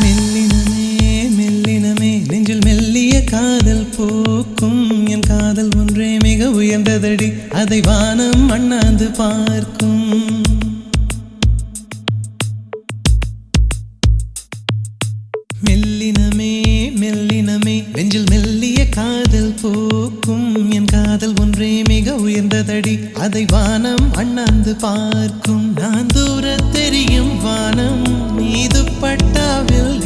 மெல்லினமே மெல்லினமே. நெஞ்சில் மெல்லிய காதல் போக்கும். என் காதல் ஒன்றே மிக உயர்ந்ததடி. அதை வானம் அண்ணாந்து பார்க்கும். போக்கும் என் காதல் ஒன்றே மிக உயர்ந்ததடி. அதை வானம் அண்ணாந்து பார்க்கும். நான் தூர தெரியும் வானம். மீது பட்டாவில்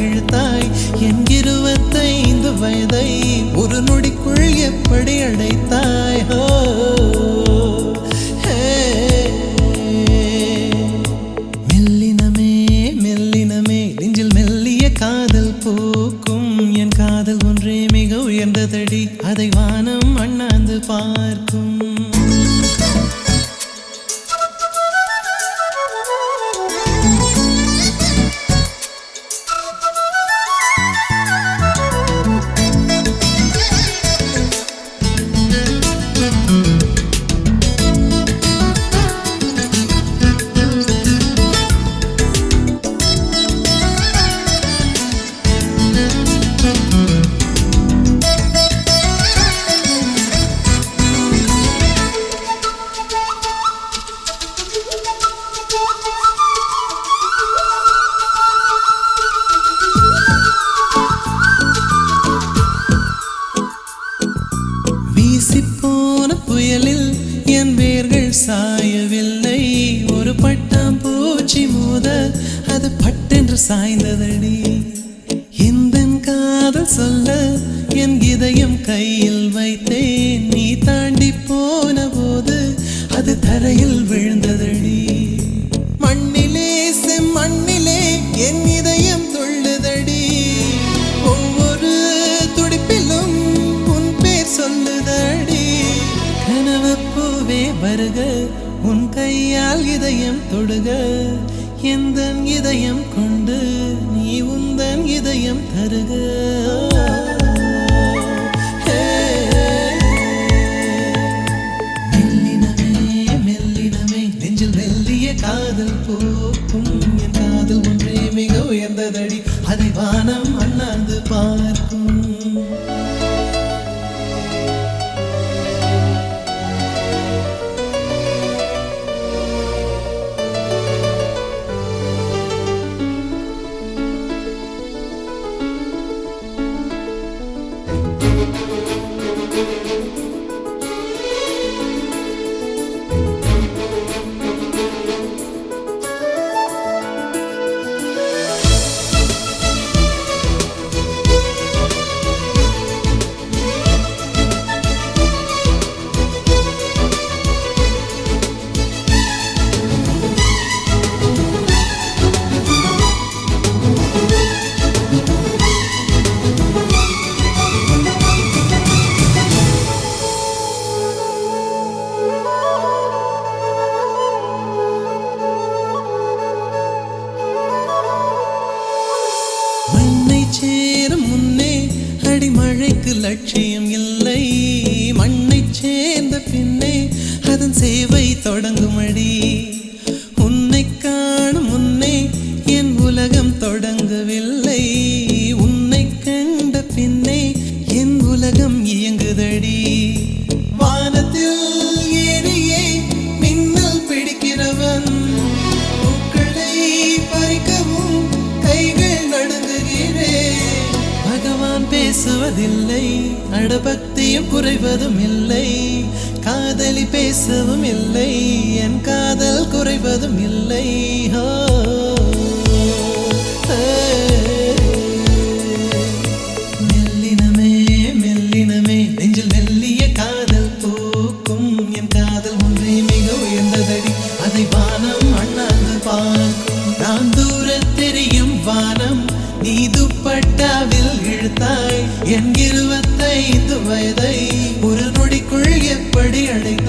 பார்க்கும் போத அது பட்டென்று சாய்ந்ததடி. இந்த காதல் சொல்ல என் இதயம் கையில் வைத்தேன். நீ தாண்டி போன போது அது தரையில் விழுந்ததடி. மண்ணிலே செம்மண்ணிலே என் இதயம் துள்ளுதடி. ஒவ்வொரு துடிப்பிலும் உன் பேர் சொல்லுதடி. கனவு பூவே வருக உன் கையால் இதயம் தொடுக. எந்தன் இதயம் கொண்டு நீ உந்தன் இதயம் தருக. மெல்லினமே மெல்லினமே நெஞ்சில் மெல்லிய காதல் போக்கும். என் காதல் ஒன்றே மிக உயர்ந்ததடி. அதிவானம் இல்லை மண்ணை சேர்ந்த பின்னே அதன் சேவை தொடங்கும் பேசுவதில்லை. அடபக்தியும் குறைவதும் இல்லை. காதலி பேசவும் இல்லை. என் காதல் குறைவதும் இல்லை. ஹோ. மெல்லினமே மெல்லினமே நெஞ்சில் மெல்லிய காதல் போக்கும். என் காதல் ஒன்றே மிக உயர்ந்ததடி. அதை வானம் அண்ணாந்து பார்க்கும். நான் தூர தெரியும் வானம். நீ அழைத்தாய் என் இருபத்தைந்து வயதை ஒரு நொடிக்குள் எப்படி அழைத்தாய்